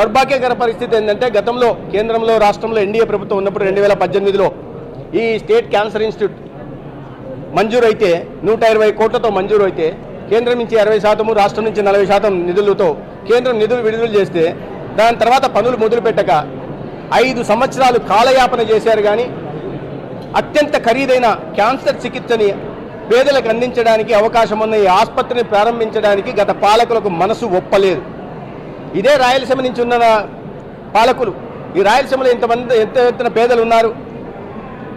దౌర్భాగ్యకర పరిస్థితి ఏంటంటే గతంలో కేంద్రంలో రాష్ట్రంలో ఎన్డీఏ ప్రభుత్వం ఉన్నప్పుడు రెండు వేల పద్దెనిమిదిలో ఈ స్టేట్ క్యాన్సర్ ఇన్స్టిట్యూట్ మంజూరు అయితే నూట ఇరవై కోట్లతో మంజూరు అయితే కేంద్రం నుంచి అరవై శాతము రాష్ట్రం నుంచి నలభై శాతం నిధులతో కేంద్రం నిధులు విడుదల చేస్తే దాని తర్వాత పనులు మొదలుపెట్టక ఐదు సంవత్సరాలు కాలయాపన చేశారు కానీ అత్యంత ఖరీదైన క్యాన్సర్ చికిత్సని పేదలకు అందించడానికి అవకాశం ఉన్న ఈ ఆసుపత్రిని ప్రారంభించడానికి గత పాలకులకు మనసు ఒప్పలేదు. ఇదే రాయలసీమ నుంచి ఉన్న పాలకులు. ఈ రాయలసీమలో ఇంతమంది ఎంత ఎత్తున పేదలు ఉన్నారు?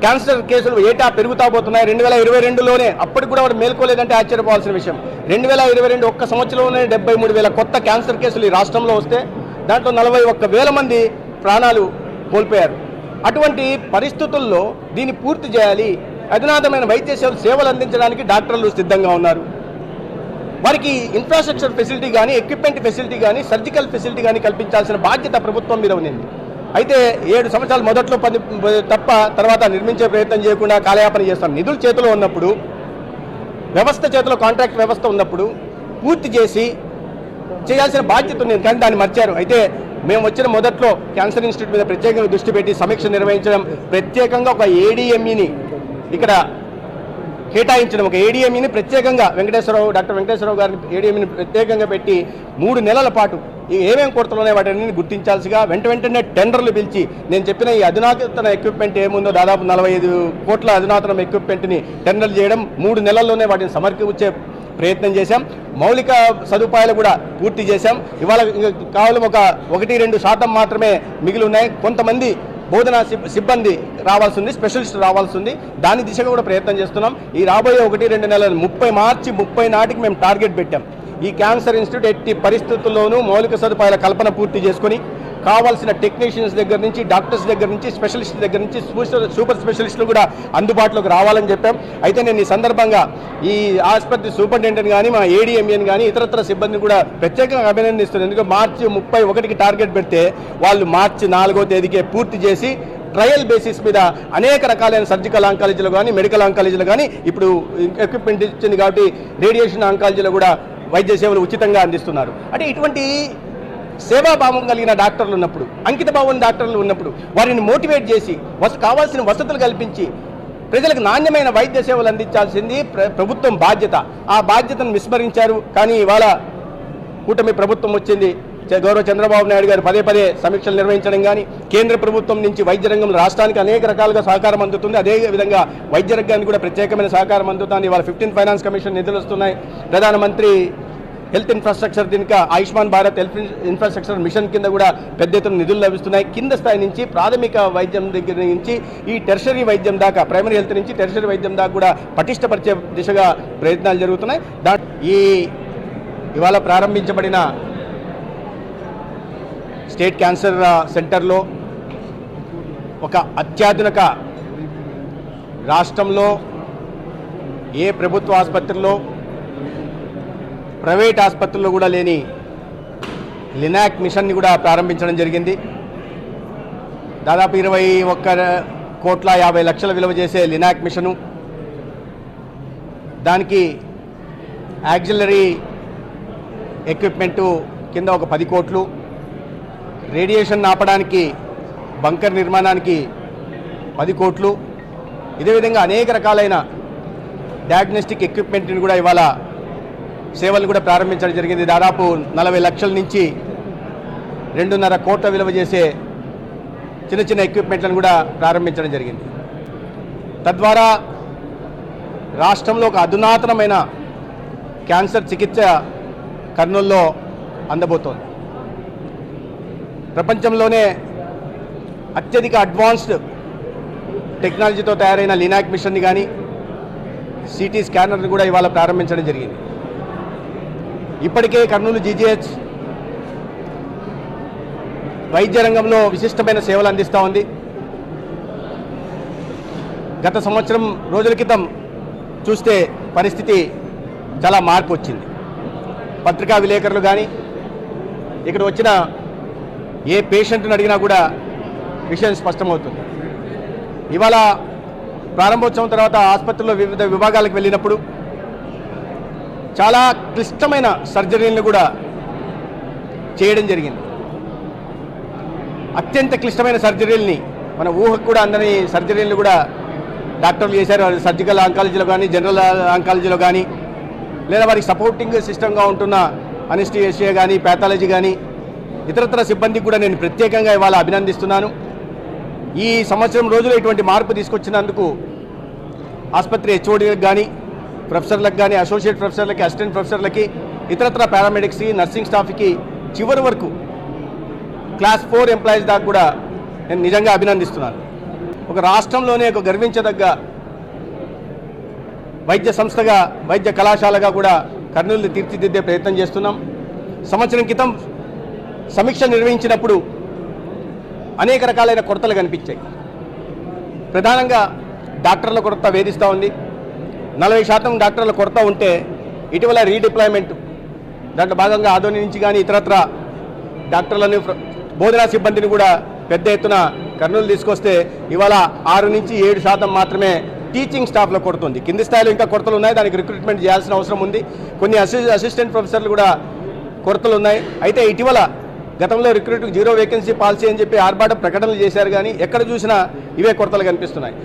క్యాన్సర్ కేసులు ఏటా పెరుగుతా పోతున్నాయి. రెండు వేల ఇరవై రెండులోనే అప్పటికి కూడా వాడు మేల్కోలేదంటే ఆశ్చర్యపోవాల్సిన విషయం. రెండు వేల ఇరవై రెండు ఒక్క సంవత్సరంలోనే డెబ్బై మూడు వేల కొత్త క్యాన్సర్ కేసులు ఈ రాష్ట్రంలో వస్తే దాంట్లో నలభై ఒక్క వేల మంది ప్రాణాలు కోల్పోయారు. అటువంటి పరిస్థితుల్లో దీన్ని పూర్తి చేయాలి. అధునాతమైన వైద్య సేవలు సేవలు అందించడానికి డాక్టర్లు సిద్ధంగా ఉన్నారు. వారికి ఇన్ఫ్రాస్ట్రక్చర్ ఫెసిలిటీ కానీ ఎక్విప్మెంట్ ఫెసిలిటీ కానీ సర్జికల్ ఫెసిలిటీ కానీ కల్పించాల్సిన బాధ్యత ప్రభుత్వం మీద ఉంది అయితే ఏడు సంవత్సరాలు మొదట్లో పని తప్ప తర్వాత నిర్మించే ప్రయత్నం చేయకుండా కాలయాపన చేస్తాం. నిధులు చేతిలో ఉన్నప్పుడు వ్యవస్థ చేతిలో కాంట్రాక్ట్ వ్యవస్థ ఉన్నప్పుడు పూర్తి చేసి చేయాల్సిన బాధ్యత ఉంది కానీ దాన్ని మర్చారు. అయితే మేము వచ్చిన మొదట్లో క్యాన్సర్ ఇన్స్టిట్యూట్ మీద ప్రత్యేకంగా దృష్టి పెట్టి సమీక్ష నిర్వహించడం ప్రత్యేకంగా ఒక ఏడిఎంఈని ఇక్కడ కేటాయించడం. ఒక ఏడీఎంఈని ప్రత్యేకంగా వెంకటేశ్వరరావు డాక్టర్ వెంకటేశ్వరరావు గారిని ఏడీఎంఈని ప్రత్యేకంగా పెట్టి మూడు నెలల పాటు ఈ ఏమేం కొడుతున్నాయి వాటిని గుర్తించాల్సిగా వెంట వెంటనే టెండర్లు పిలిచి నేను చెప్పిన ఈ అధునాతన ఎక్విప్మెంట్ ఏముందో దాదాపు నలభై ఐదు కోట్ల అధునాతన ఎక్విప్మెంట్ని టెండర్లు చేయడం మూడు నెలల్లోనే వాటిని సమర్పించే ప్రయత్నం చేశాం. మౌలిక సదుపాయాలు కూడా పూర్తి చేశాం. ఇవాళ ఇంకా ఒక ఒకటి రెండు శాతం మాత్రమే మిగిలి ఉన్నాయి. కొంతమంది బోధనా సిబ్బంది రావాల్సి ఉంది స్పెషలిస్ట్ రావాల్సి ఉంది దాని దిశగా కూడా ప్రయత్నం చేస్తున్నాం. ఈ రాబోయే ఒకటి రెండు నెలలు ముప్పై మార్చి ముప్పై నాటికి మేము టార్గెట్ పెట్టాం. ఈ క్యాన్సర్ ఇన్స్టిట్యూట్ ఎట్టి పరిస్థితుల్లోనూ మౌలిక సదుపాయాల కల్పన పూర్తి చేసుకొని కావాల్సిన టెక్నీషియన్స్ దగ్గర నుంచి డాక్టర్స్ దగ్గర నుంచి స్పెషలిస్ట్ దగ్గర నుంచి సూపర్- సూపర్ స్పెషలిస్టులు కూడా అందుబాటులోకి రావాలని చెప్పాం. అయితే నేను ఈ సందర్భంగా ఈ ఆసుపత్రి సూపరింటెండెంట్ కానీ మా ఏడీఎంఎన్ కానీ ఇతరత్ర సిబ్బందిని కూడా ప్రత్యేకంగా అభినందిస్తున్నాను. ఎందుకంటే మార్చి ముప్పై ఒకటికి టార్గెట్ పెడితే వాళ్ళు మార్చి నాలుగో తేదీకే పూర్తి చేసి ట్రయల్ బేసిస్ మీద అనేక రకాలైన సర్జికల్ ఆంకాలజీలో కానీ మెడికల్ ఆంకాలజీలో కానీ ఇప్పుడు ఎక్విప్మెంట్ ఇచ్చింది కాబట్టి రేడియేషన్ ఆంకాలజీలో కూడా వైద్య సేవలు ఉచితంగా అందిస్తున్నారు. అంటే ఇటువంటి సేవాభావం కలిగిన డాక్టర్లు ఉన్నప్పుడు అంకిత భావం డాక్టర్లు ఉన్నప్పుడు వారిని మోటివేట్ చేసి వస కావాల్సిన వసతులు కల్పించి ప్రజలకు నాణ్యమైన వైద్య సేవలు అందించాల్సింది ప్రభుత్వం బాధ్యత. ఆ బాధ్యతను విస్మరించారు. కానీ ఇవాళ కూటమి ప్రభుత్వం వచ్చింది. గౌరవ చంద్రబాబు నాయుడు గారు పదే పదే సమీక్షలు నిర్వహించడం కానీ కేంద్ర ప్రభుత్వం నుంచి వైద్య రంగంలో రాష్ట్రానికి అనేక రకాలుగా సహకారం అందుతుంది. అదే విధంగా వైద్య రంగానికి కూడా ప్రత్యేకమైన సహకారం అందుతుంది. ఇవాళ ఫిఫ్టీన్ ఫైనాన్స్ కమిషన్ నిధులు వస్తున్నాయి. ప్రధానమంత్రి హెల్త్ ఇన్ఫ్రాస్ట్రక్చర్ దీనికి Ayushman Bharat health infrastructure mission కింద కూడా పెద్ద ఎత్తున నిధులు లభిస్తున్నాయి. కింద స్థాయి నుంచి ప్రాథమిక వైద్యం దగ్గర నుంచి ఈ టెర్షరీ వైద్యం దాకా ప్రైమరీ హెల్త్ నుంచి టెర్షరీ వైద్యం దాకా కూడా పటిష్టపరిచే దిశగా ప్రయత్నాలు జరుగుతున్నాయి. దా ఈ ఇవాళ ప్రారంభించబడిన స్టేట్ క్యాన్సర్ సెంటర్లో ఒక అత్యాధునిక రాష్ట్రంలో ఏ ప్రభుత్వ ఆసుపత్రిలో ప్రైవేట్ ఆసుపత్రుల్లో కూడా లేని లినాక్ మిషన్ని కూడా ప్రారంభించడం జరిగింది. దాదాపు ఇరవై ఒక్క కోట్ల యాభై లక్షల విలువ చేసే లినాక్ మిషను దానికి యాక్సిలరీ ఎక్విప్మెంటు కింద ఒక పది కోట్లు రేడియేషన్ ఆపడానికి బంకర్ నిర్మాణానికి పది కోట్లు. ఇదే విధంగా అనేక రకాలైన డయాగ్నోస్టిక్ ఎక్విప్మెంట్ని కూడా ఇవాళ సేవలు కూడా ప్రారంభించడం జరిగింది. దాదాపు నలభై లక్షల నుంచి రెండున్నర కోట్ల విలువ చేసే చిన్న చిన్న ఎక్విప్మెంట్లను కూడా ప్రారంభించడం జరిగింది. తద్వారా రాష్ట్రంలో ఒక అధునాతనమైన క్యాన్సర్ చికిత్స కర్నూల్లో అందబోతోంది. ప్రపంచంలోనే అత్యధిక అడ్వాన్స్డ్ టెక్నాలజీతో తయారైన లినాక్ మిషన్ని కానీ సిటీ స్కానర్ని కూడా ఇవాళ ప్రారంభించడం జరిగింది. ఇప్పటికే కర్నూలు జీజీహెచ్ వైద్య రంగంలో విశిష్టమైన సేవలు అందిస్తూ ఉంది. గత సంవత్సరం రోజుల క్రితం చూస్తే పరిస్థితి చాలా మార్పు వచ్చింది. పత్రికా విలేకరులు కానీ ఇక్కడ వచ్చిన ఏ పేషెంట్ని అడిగినా కూడా విషయం స్పష్టమవుతుంది. ఇవాళ ప్రారంభోత్సవం తర్వాత ఆసుపత్రిలో వివిధ విభాగాలకు వెళ్ళినప్పుడు చాలా క్లిష్టమైన సర్జరీలను కూడా చేయడం జరిగింది. అత్యంత క్లిష్టమైన సర్జరీలని మన ఊహకు కూడా అందని సర్జరీలు కూడా డాక్టర్లు చేశారు. సర్జికల్ ఆంకాలజీలో కానీ జనరల్ ఆంకాలజీలో కానీ లేదా వారికి సపోర్టింగ్ సిస్టమ్గా ఉంటున్న అనిస్టియేషియా కానీ ప్యాథాలజీ కానీ ఇతరతర సిబ్బందికి కూడా నేను ప్రత్యేకంగా ఇవాళ అభినందిస్తున్నాను. ఈ సంవత్సరం రోజులు ఇటువంటి మార్పు తీసుకొచ్చినందుకు ఆసుపత్రి హెచ్ఓడీలకు కానీ ప్రొఫెసర్లకు కానీ అసోసియేట్ ప్రొఫెసర్లకి అసిస్టెంట్ ప్రొఫెసర్లకి ఇతరత్ర పారామెడిక్స్కి నర్సింగ్ స్టాఫ్కి చివరి వరకు క్లాస్ ఫోర్ ఎంప్లాయీస్ దాకా కూడా నేను నిజంగా అభినందిస్తున్నాను. ఒక రాష్ట్రంలోనే ఒక గర్వించదగ్గ వైద్య సంస్థగా వైద్య కళాశాలగా కూడా కర్నూలు తీర్చిదిద్దే ప్రయత్నం చేస్తున్నాం. సంవత్సరం క్రితం సమీక్ష నిర్వహించినప్పుడు అనేక రకాలైన కొరతలు కనిపించాయి. ప్రధానంగా డాక్టర్ల కొరత వేధిస్తూ ఉంది. నలభై శాతం డాక్టర్ల కొరత ఉంటే ఇటీవల రీడిప్లాయ్మెంట్ దాంట్లో భాగంగా ఆదోని నుంచి కానీ ఇతరత్ర డాక్టర్లను బోధనా సిబ్బందిని కూడా పెద్ద ఎత్తున కర్నూలు తీసుకొస్తే ఇవాళ ఆరు నుంచి ఏడు శాతం మాత్రమే టీచింగ్ స్టాఫ్లో కొరత ఉంది. కింది స్థాయిలో ఇంకా కొరతలు ఉన్నాయి. దానికి రిక్రూట్మెంట్ చేయాల్సిన అవసరం ఉంది. కొన్ని అసిస్టెంట్ ప్రొఫెసర్లు కూడా కొరతలు ఉన్నాయి. అయితే ఇటీవల గతంలో రిక్రూట్ జీరో వేకెన్సీ పాలసీ అని చెప్పి ఆర్భాట ప్రకటనలు చేశారు కానీ ఎక్కడ చూసినా ఇవే కొరతలు కనిపిస్తున్నాయి.